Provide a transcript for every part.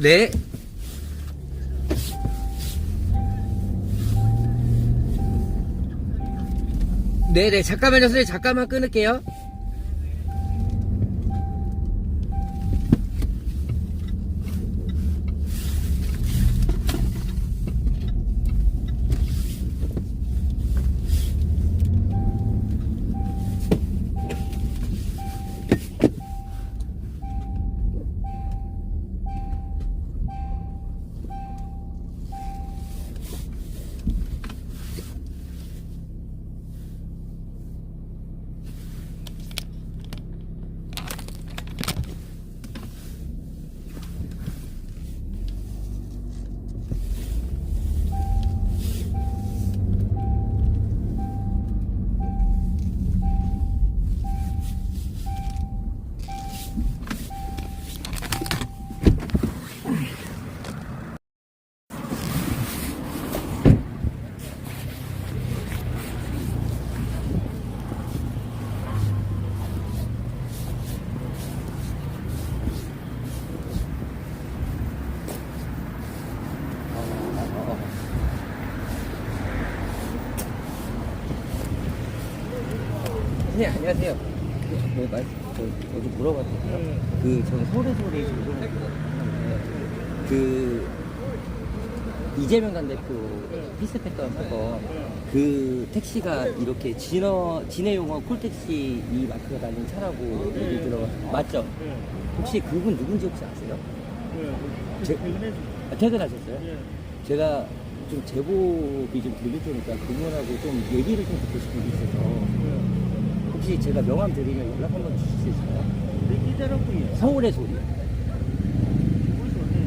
네. 네네, 잠깐만요, 선생님. 잠깐만 끊을게요. 선생님, 안녕하세요. 그, 뭐, 말, 저, 어디 물어봤거든요. 그, 저는 서울에서울에 지금 그, 이재명 당대표 피스했던 사건, 그 택시가 이렇게 진어, 진해용어 콜택시 이 마크가 달린 차라고 얘기 들어봤어요. 맞죠? 혹시 그분 누군지 혹시 아세요? 제- 아, 퇴근하셨어요? 예. 제가 좀 제보비 좀 드릴 테니까 그분하고 좀 얘기를 좀 듣고 싶은 게 있어서 혹시 제가 명함 드리면 연락 한번 주실 수 있어요? 내 기다렸고요. 서울의 소리.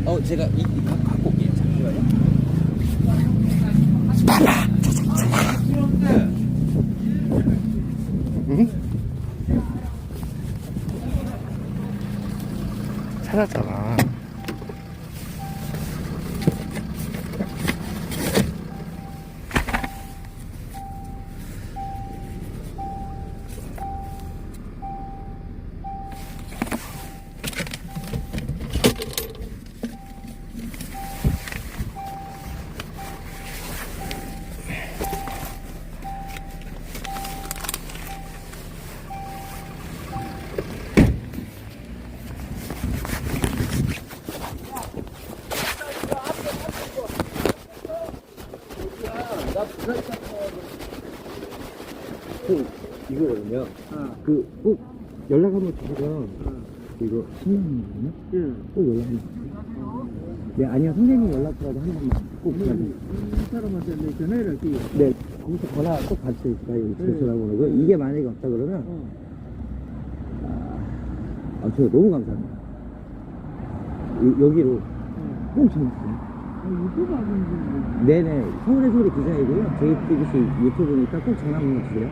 어, 제가 이, 이 가, 갖고 올게요. 잠시만요. 찾았잖아. 그, 이거거든요. 어. 그, 꼭 연락 한번 주시면, 어. 이거 10만원이거든요? 예. 꼭 연락 한번 주세요. 네, 아니요. 선생님 연락처라도 한 번만 꼭 이, 부탁드려요. 이 사람한테 내 전화를 할게요. 네. 거기서 전화 꼭 받으세요. 이 네. 전화번호고. 이게 만약에 없다 그러면, 어. 아, 저 너무 감사합니다. 여, 여기로 어. 꼭 전화 주세요. 네네. 서울의 소리 기자이고요. JTBC 유튜브니까 꼭 전화 한번 주세요.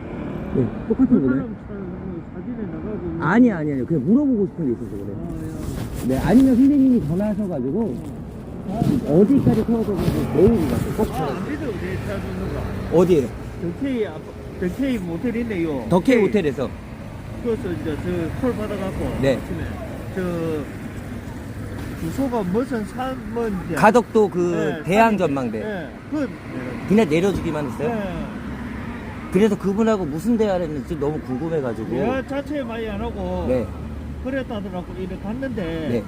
네, 똑같은 그 거네. 아니, 아니, 아니. 그냥 물어보고 싶은 게 있어서 그래요. 아, 네, 아니면 선생님이 전화하셔가지고, 어디까지 태워드리는지 내일 가서 꼭 야. 아, 전화. 안 돼도 내 찾는 거. 어디에요? 앞, 덕케이 모텔 있네요. 덕케이 호텔에서. 그래서 이제 저콜 받아갖고. 네. 아침에 저 주소가 무슨 산 뭔지. 가덕도 그 네, 대양. 전망대. 네. 그. 그냥 내려주기만 했어요. 네. 그래서 그분하고 무슨 대화를 했는지 너무 궁금해가지고. 대화 자체 많이 안 하고. 네, 그랬다더라고 이래 갔는데 네,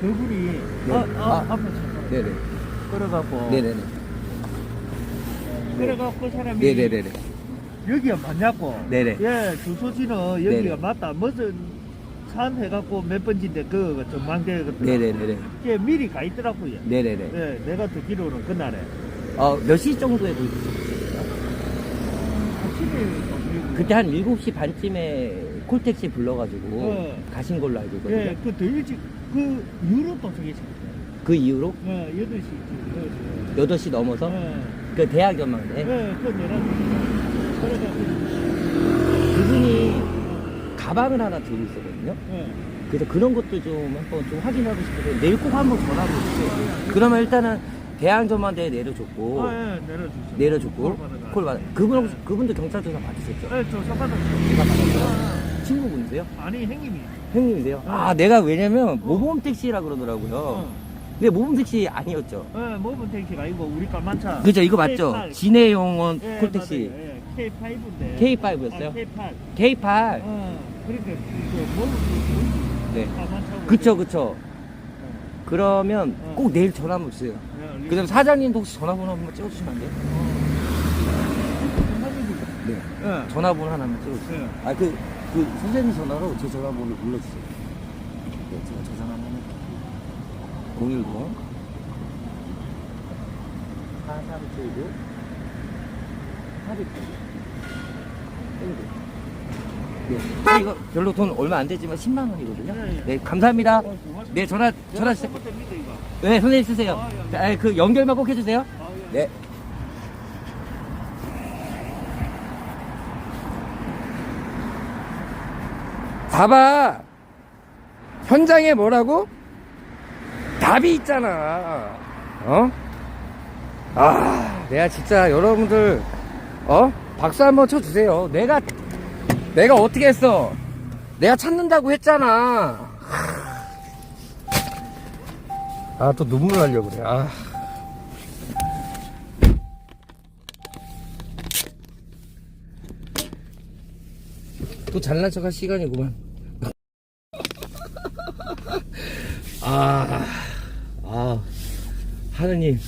그분이 네. 아, 아, 아. 앞에 서 네네. 그래갖고 네네네. 그래갖고 그 사람이 네네네네. 여기가 맞냐고 네네. 예 주소지는 여기가 네네. 맞다 무슨 산 해갖고 몇 번지인데 그 전망대거든 네네네네. 예, 미리 가 있더라고요. 네네네. 예, 내가 듣기로는 그날에 어, 몇 시 정도에? 아침에 그때 한 7시 반쯤에 콜택시 불러가지고 네. 가신 걸로 알고 있거든요. 예, 그더 일찍 그 이후로 도착했어요 그 이후로? 예, 8시 8시. 넘어서? 예, 그 대학 전망대 예, 그 내가 그분이 가방을 하나 들고 있었거든요. 예. 그래서 그런 것도 좀 한번 좀 확인하고 싶어서 내일 꼭 한번 전화 한번 주세요. 그러면 일단은 대학 전망대에 내려줬고 아, 예, 내려주세요. 내려줬고 콜 받아. 그분 혹시 그분도 경찰 조사 받으셨죠? 예, 조사 받았어요. 제가 받았어요. 친구분이세요? 아니, 형님이. 형님이세요? 아 내가 왜냐면 모범 택시라 그러더라고요. 어. 근데 모범 택시 아니었죠. 예, 모범 택시가 아니고 우리 까만차. 그죠 이거 맞죠? K8. 진해용원 예, 콜택시. 예, K5인데. K5였어요? 아, K8. K8 어, 그러니까 그 모범 택시 네 까만차. 그쵸 그쵸 그러면 어. 꼭 내일 전화 한번 주세요 예, 그 다음에 사장님도 혹시 전화번호 한번 찍어주시면 안 돼요? 네 예. 전화번호 하나만 찍어주세요 예. 아그 그 선생님 전화로 제 전화번호 눌러주세요 네 제가 저장하면 010 4379 829 네. 아, 이거 별로 돈 얼마 안 되지만 10만 원이거든요. 예, 예. 네, 감사합니다. 어. 네, 전화 전화 주세요. 네, 선생님 쓰세요. 아, 예, 예. 아, 그 연결만 꼭 해주세요. 아, 예. 네. 봐봐. 현장에 뭐라고? 답이 있잖아. 어? 아, 내가 진짜 여러분들, 어? 박수 한번 쳐주세요. 내가, 내가 어떻게 했어? 내가 찾는다고 했잖아. 아, 또 눈물 나려고 그래. 아. 또 잘난 척할 시간이구만. 아, 아, 하느님,